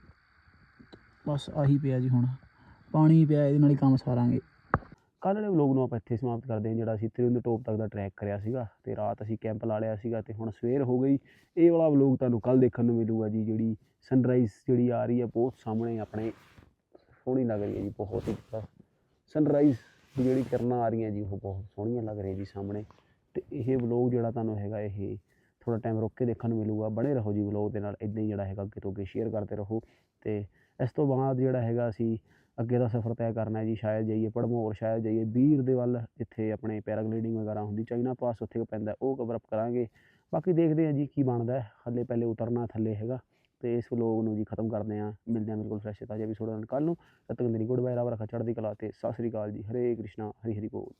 ਬਸ ਆਹੀ ਪਿਆ ਜੀ ਹੁਣ। ਪਾਣੀ ਪਿਆ, ਇਹਦੇ ਨਾਲ ਹੀ ਕੰਮ ਸਾਰਾਂਗੇ। ਕੱਲ੍ਹ ਵਾਲੇ ਵਲੋਗ ਨੂੰ ਆਪਾਂ ਇੱਥੇ ਸਮਾਪਤ ਕਰਦੇ ਹਾਂ, ਜਿਹੜਾ ਅਸੀਂ ਤ੍ਰਿਉਂਦ ਟੋਪ ਤੱਕ ਦਾ ਟਰੈਕ ਕਰਿਆ ਸੀਗਾ ਤੇ ਰਾਤ ਅਸੀਂ ਕੈਂਪ ਲਾ ਲਿਆ ਸੀਗਾ ਤੇ ਹੁਣ ਸਵੇਰ ਹੋ ਗਈ। ਇਹ ਵਾਲਾ ਵਲੋਗ ਤੁਹਾਨੂੰ ਕੱਲ ਦੇਖਣ ਨੂੰ ਮਿਲੂਗਾ ਜੀ, ਜਿਹੜੀ ਸਨਰਾਈਜ਼ ਜਿਹੜੀ ਆ ਰਹੀ ਹੈ, ਬਹੁਤ ਸਾਹਮਣੇ ਆਪਣੇ ਸੋਹਣੀ ਲੱਗ ਰਹੀ ਹੈ ਜੀ, ਬਹੁਤ ਹੀ ਸਨਰਾਈਜ਼ ਦੀ ਜਿਹੜੀ ਕਿਰਨਾਂ ਆ ਰਹੀਆਂ ਜੀ, ਉਹ ਬਹੁਤ ਸੋਹਣੀਆਂ ਲੱਗ ਰਹੀਆਂ ਜੀ ਸਾਹਮਣੇ। ਤੇ ਇਹ ਵਲੋਗ ਜਿਹੜਾ ਤੁਹਾਨੂੰ ਹੈਗਾ, ਇਹ ਥੋੜਾ ਟਾਈਮ ਰੁੱਕ ਕੇ ਦੇਖਣ ਨੂੰ ਮਿਲੂਗਾ, ਬਣੇ ਰਹੋ ਜੀ ਵਲੋਗ ਦੇ ਨਾਲ ਇਦਾਂ ਹੀ ਜਿਹੜਾ ਹੈਗਾ ਅੱਗੇ ਤੋਂ ਅੱਗੇ ਸ਼ੇਅਰ ਕਰਦੇ ਰਹੋ ਤੇ ਇਸ ਤੋਂ ਬਾਅਦ ਜਿਹੜਾ ਹੈਗਾ ਅਸੀਂ ਅੱਗੇ ਦਾ ਸਫ਼ਰ ਤੈਅ ਕਰਨਾ ਹੈ ਜੀ, ਸ਼ਾਇਦ ਜਾਈਏ ਪੜਮੋਰ ਸ਼ਾਇਦ ਜਾਈਏ ਵੀਰ ਦੇ ਵੱਲ, ਜਿੱਥੇ ਆਪਣੇ ਪੈਰਾਗਲਾਈਡਿੰਗ ਵਗੈਰਾ ਹੁੰਦੀ, ਚਾਈਨਾ ਪਾਸ ਉੱਥੇ ਪੈਂਦਾ, ਉਹ ਕਵਰ ਅਪ ਕਰਾਂਗੇ। ਬਾਕੀ ਦੇਖਦੇ ਹਾਂ ਜੀ ਕੀ ਬਣਦਾ ਹੈ, ਹੱਲੇ ਪਹਿਲੇ ਉਤਰਨਾ ਥੱਲੇ ਹੈਗਾ ਤੇ ਇਸ ਵਲੋਗ ਨੂੰ ਜੀ ਖਤਮ ਕਰਦੇ ਹਾਂ। ਮਿਲਦੇ ਹਾਂ ਬਿਲਕੁਲ ਫਰੈਸ਼ ਤਾਜ਼ਾ ਐਪੀਸੋਡ ਨਾਲ ਕੱਲ ਨੂੰ, ਤਦ ਤੱਕ ਮੇਰੀ ਗੁੱਡ ਬਾਏ ਰੱਬ ਰੱਖਾ ਚੜ੍ਹਦੀ ਕਲਾ ਤੇ ਸਤਿ ਸ੍ਰੀ ਅਕਾਲ ਜੀ, ਹਰੇ ਕ੍ਰਿਸ਼ਨਾ, ਹਰੀ ਹਰੀ ਬੋਲ।